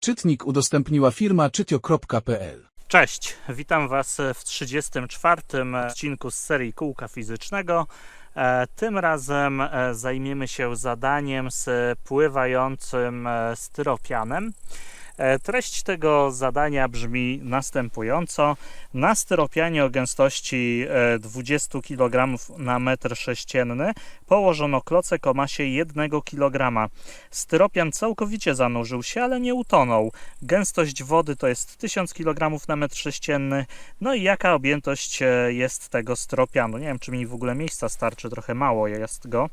Czytnik udostępniła firma czytio.pl. Cześć, witam Was w 34. odcinku z serii Kółka Fizycznego. E, Tym razem e, zajmiemy się zadaniem z pływającym e, styropianem. E, Treść tego zadania brzmi następująco. Na styropianie o gęstości e, 20 kg na metr sześcienny położono klocek o masie 1 kg. Styropian całkowicie zanurzył się, ale nie utonął. Gęstość wody to jest 1000 kg na metr sześcienny. No i jaka objętość e, jest tego styropianu? Nie wiem, czy mi w ogóle miejsca starczy, trochę mało jest go,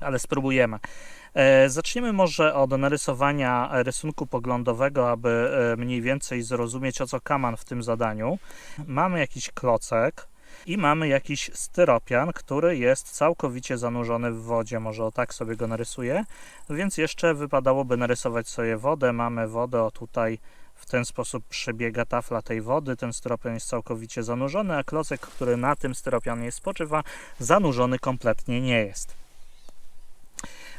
ale spróbujemy. E, Zaczniemy może od narysowania rysunku poglądowego, aby e, mniej więcej zrozumieć o co kaman w tym zadaniu. Mamy jakiś klocek i mamy jakiś styropian, który jest całkowicie zanurzony w wodzie. Może o tak sobie go narysuję. Więc jeszcze wypadałoby narysować sobie wodę. Mamy wodę o tutaj w ten sposób przebiega tafla tej wody. Ten styropian jest całkowicie zanurzony, a klocek, który na tym styropianie spoczywa, zanurzony kompletnie nie jest.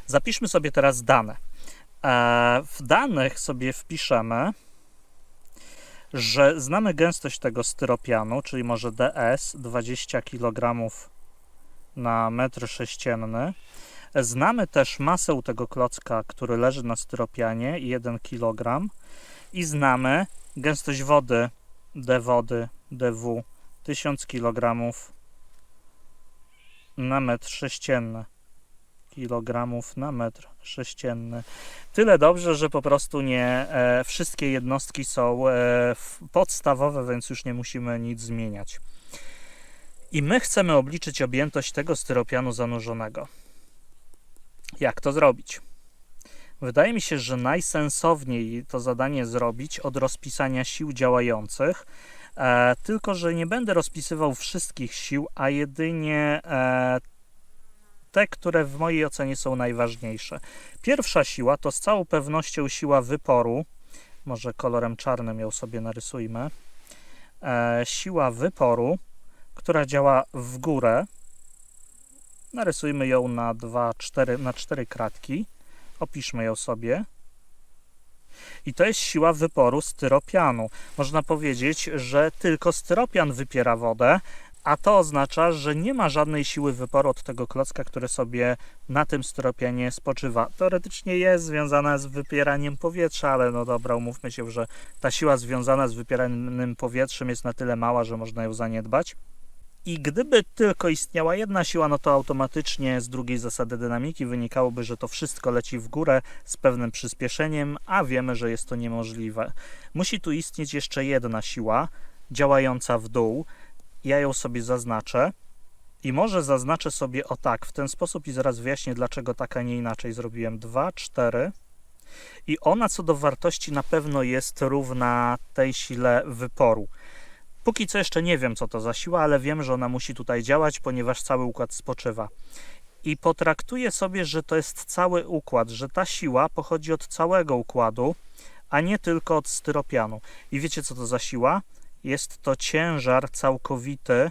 Zapiszmy sobie teraz dane. E, W danych sobie wpiszemy, że znamy gęstość tego styropianu, czyli może DS 20 kg na metr sześcienny. Znamy też masę tego klocka, który leży na styropianie 1 kg i znamy gęstość wody D wody DW 1000 kg na metr sześcienny kilogramów na metr sześcienny. Tyle dobrze, że po prostu nie e, wszystkie jednostki są e, podstawowe, więc już nie musimy nic zmieniać. I my chcemy obliczyć objętość tego styropianu zanurzonego. Jak to zrobić? Wydaje mi się, że najsensowniej to zadanie zrobić od rozpisania sił działających, e, tylko że nie będę rozpisywał wszystkich sił, a jedynie te, które w mojej ocenie są najważniejsze. Pierwsza siła to z całą pewnością siła wyporu. Może kolorem czarnym ją sobie narysujmy. E, siła wyporu, która działa w górę. Narysujmy ją na 2, 4, na 4 kratki. Opiszmy ją sobie. I to jest siła wyporu styropianu. Można powiedzieć, że tylko styropian wypiera wodę, a to oznacza, że nie ma żadnej siły wyporu od tego klocka, który sobie na tym styropianie spoczywa. Teoretycznie jest związana z wypieraniem powietrza, ale no dobra, umówmy się, że ta siła związana z wypieranym powietrzem jest na tyle mała, że można ją zaniedbać. I gdyby tylko istniała jedna siła, no to automatycznie z drugiej zasady dynamiki wynikałoby, że to wszystko leci w górę z pewnym przyspieszeniem, a wiemy, że jest to niemożliwe. Musi tu istnieć jeszcze jedna siła działająca w dół, ja ją sobie zaznaczę i może zaznaczę sobie o tak, w ten sposób i zaraz wyjaśnię, dlaczego tak, a nie inaczej zrobiłem 2, 4 i ona co do wartości na pewno jest równa tej sile wyporu. Póki co jeszcze nie wiem, co to za siła, ale wiem, że ona musi tutaj działać, ponieważ cały układ spoczywa. I potraktuję sobie, że to jest cały układ, że ta siła pochodzi od całego układu, a nie tylko od styropianu. I wiecie, co to za siła? Jest to ciężar całkowity,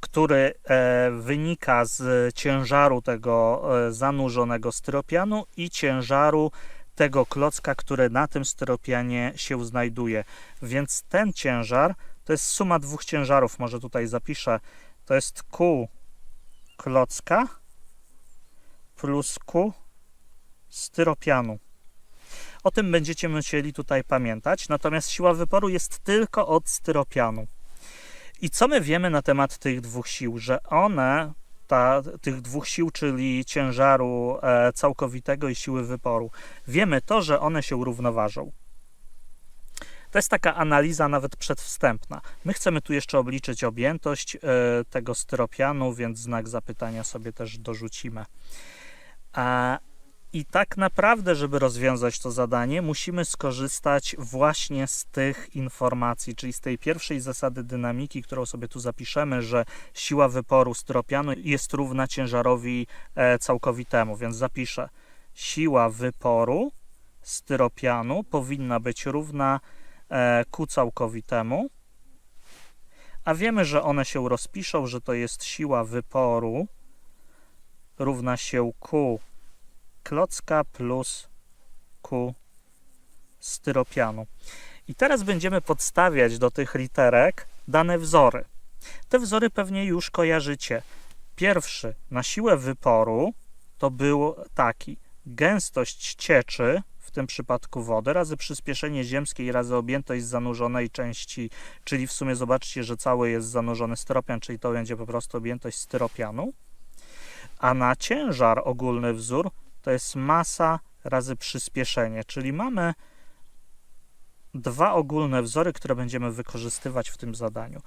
który e, wynika z ciężaru tego e, zanurzonego styropianu i ciężaru tego klocka, który na tym styropianie się znajduje. Więc ten ciężar to jest suma dwóch ciężarów, może tutaj zapiszę. To jest Q klocka plus Q styropianu. O tym będziecie musieli tutaj pamiętać. Natomiast siła wyporu jest tylko od styropianu. I co my wiemy na temat tych dwóch sił? Że one, ta, tych dwóch sił, czyli ciężaru e, całkowitego i siły wyporu, wiemy to, że one się równoważą. To jest taka analiza nawet przedwstępna. My chcemy tu jeszcze obliczyć objętość e, tego styropianu, więc znak zapytania sobie też dorzucimy. A, i tak naprawdę, żeby rozwiązać to zadanie, musimy skorzystać właśnie z tych informacji, czyli z tej pierwszej zasady dynamiki, którą sobie tu zapiszemy, że siła wyporu styropianu jest równa ciężarowi e, całkowitemu, więc zapiszę siła wyporu styropianu powinna być równa e, Q całkowitemu, a wiemy, że one się rozpiszą, że to jest siła wyporu równa się Q klocka plus Q styropianu. I teraz będziemy podstawiać do tych literek dane wzory. Te wzory pewnie już kojarzycie. Pierwszy na siłę wyporu to był taki gęstość cieczy, w tym przypadku wody, razy przyspieszenie ziemskie i razy objętość zanurzonej części, czyli w sumie zobaczcie, że cały jest zanurzony styropian, czyli to będzie po prostu objętość styropianu. A na ciężar ogólny wzór to jest masa razy przyspieszenie, czyli mamy dwa ogólne wzory, które będziemy wykorzystywać w tym zadaniu.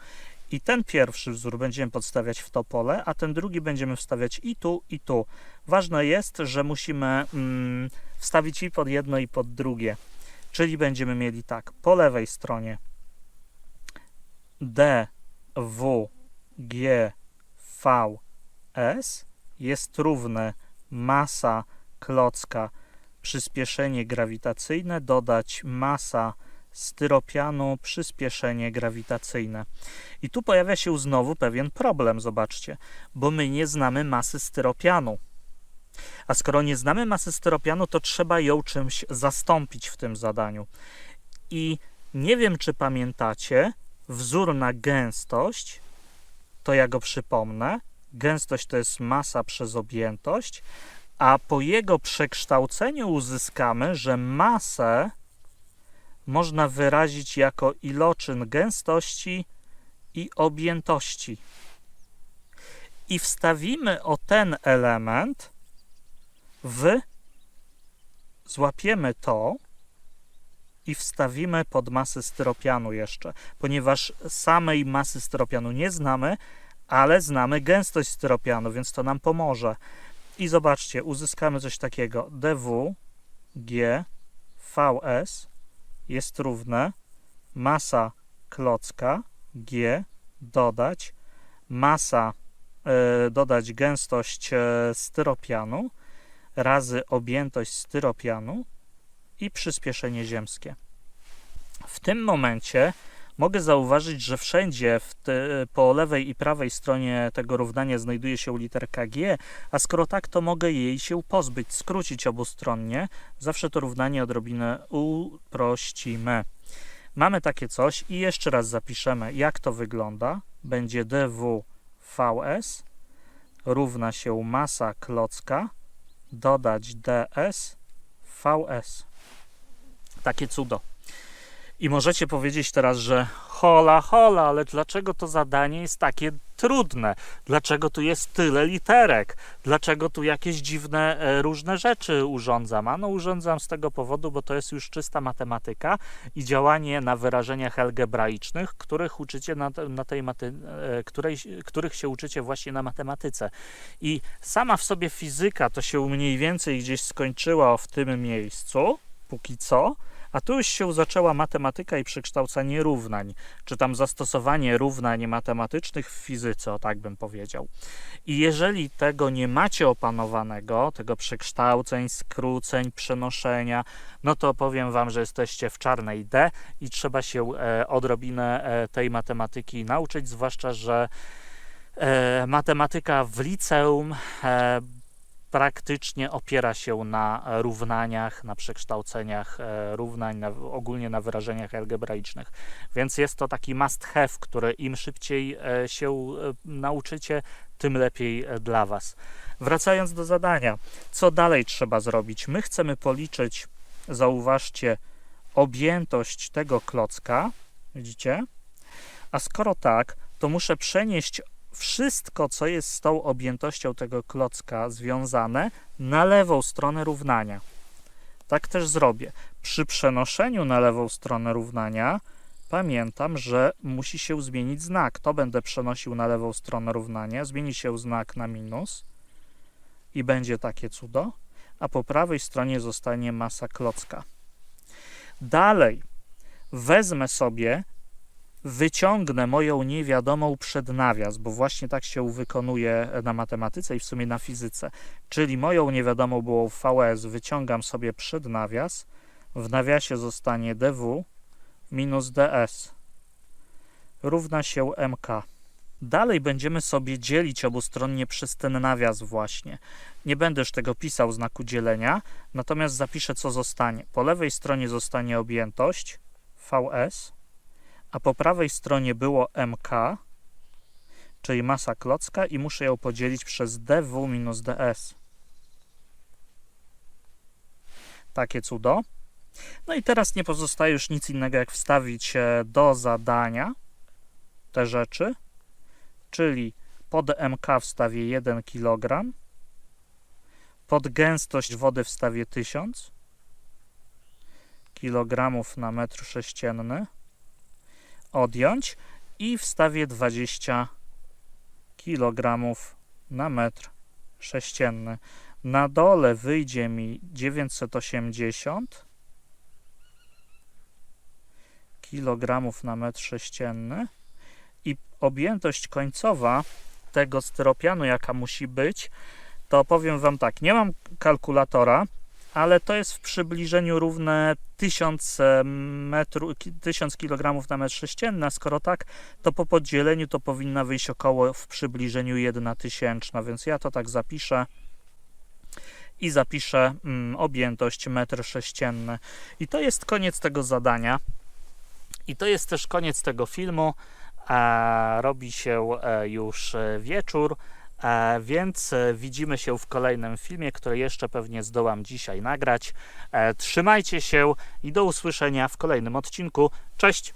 I ten pierwszy wzór będziemy podstawiać w to pole, a ten drugi będziemy wstawiać i tu, i tu. Ważne jest, że musimy mm, wstawić i pod jedno, i pod drugie. Czyli będziemy mieli tak, po lewej stronie D, W, G, V, S jest równe masa klocka przyspieszenie grawitacyjne dodać masa styropianu przyspieszenie grawitacyjne. I tu pojawia się znowu pewien problem, zobaczcie, bo my nie znamy masy styropianu. A skoro nie znamy masy styropianu, to trzeba ją czymś zastąpić w tym zadaniu. I nie wiem, czy pamiętacie, wzór na gęstość, to ja go przypomnę. Gęstość to jest masa przez objętość, a po jego przekształceniu uzyskamy, że masę można wyrazić jako iloczyn gęstości i objętości. I wstawimy o ten element w, złapiemy to i wstawimy pod masę styropianu jeszcze, ponieważ samej masy styropianu nie znamy, ale znamy gęstość styropianu, więc to nam pomoże. I zobaczcie, uzyskamy coś takiego. dw g vs jest równe masa klocka g dodać masa e, dodać gęstość e, styropianu razy objętość styropianu i przyspieszenie ziemskie. W tym momencie mogę zauważyć, że wszędzie te, po lewej i prawej stronie tego równania znajduje się literka G, a skoro tak, to mogę jej się pozbyć, skrócić obustronnie. Zawsze to równanie odrobinę uprościmy. Mamy takie coś i jeszcze raz zapiszemy, jak to wygląda. Będzie dwvs równa się masa klocka dodać ds vs. Takie cudo. I możecie powiedzieć teraz, że hola, hola, ale dlaczego to zadanie jest takie trudne? Dlaczego tu jest tyle literek? Dlaczego tu jakieś dziwne, e, różne rzeczy urządzam? Ano urządzam z tego powodu, bo to jest już czysta matematyka i działanie na wyrażeniach algebraicznych, których uczycie na, na tej maty, e, której, których się uczycie właśnie na matematyce. I sama w sobie fizyka to się mniej więcej gdzieś skończyła w tym miejscu, póki co, a tu już się zaczęła matematyka i przekształcanie równań, czy tam zastosowanie równań matematycznych w fizyce, o tak bym powiedział. I jeżeli tego nie macie opanowanego, tego przekształceń, skróceń, przenoszenia, no to powiem Wam, że jesteście w czarnej D i trzeba się e, odrobinę e, tej matematyki nauczyć, zwłaszcza, że e, matematyka w liceum praktycznie opiera się na równaniach, na przekształceniach e, równań, na, ogólnie na wyrażeniach algebraicznych. Więc jest to taki must have, który im szybciej e, się e, nauczycie, tym lepiej dla Was. Wracając do zadania, co dalej trzeba zrobić? My chcemy policzyć, zauważcie, objętość tego klocka, widzicie? A skoro tak, to muszę przenieść wszystko, co jest z tą objętością tego klocka związane, na lewą stronę równania. Tak też zrobię. Przy przenoszeniu na lewą stronę równania pamiętam, że musi się zmienić znak. To będę przenosił na lewą stronę równania, zmieni się znak na minus i będzie takie cudo, a po prawej stronie zostanie masa klocka. Dalej wezmę sobie wyciągnę moją niewiadomą przed nawias, bo właśnie tak się wykonuje na matematyce i w sumie na fizyce. Czyli moją niewiadomą było VS, wyciągam sobie przed nawias, w nawiasie zostanie dw minus ds równa się mk. Dalej będziemy sobie dzielić obustronnie przez ten nawias właśnie. Nie będę już tego pisał znaku dzielenia, natomiast zapiszę co zostanie. Po lewej stronie zostanie objętość VS, a po prawej stronie było MK, czyli masa klocka i muszę ją podzielić przez dw minus ds. Takie cudo. No i teraz nie pozostaje już nic innego jak wstawić do zadania te rzeczy, czyli pod MK wstawię 1 kg, pod gęstość wody wstawię 1000 kg na metr sześcienny, odjąć i wstawię 20 kg na metr sześcienny. Na dole wyjdzie mi 980 kg na metr sześcienny i objętość końcowa tego styropianu, jaka musi być, to powiem Wam tak, nie mam kalkulatora, ale to jest w przybliżeniu równe 1000, metru, ki- 1000 kg na metr sześcienny, a skoro tak, to po podzieleniu to powinna wyjść około w przybliżeniu 1 tysięczna, więc ja to tak zapiszę i zapiszę mm, objętość metr sześcienny. I to jest koniec tego zadania. I to jest też koniec tego filmu. E, robi się e, już e, wieczór, więc e, widzimy się w kolejnym filmie, który jeszcze pewnie zdołam dzisiaj nagrać. E, trzymajcie się i do usłyszenia w kolejnym odcinku. Cześć!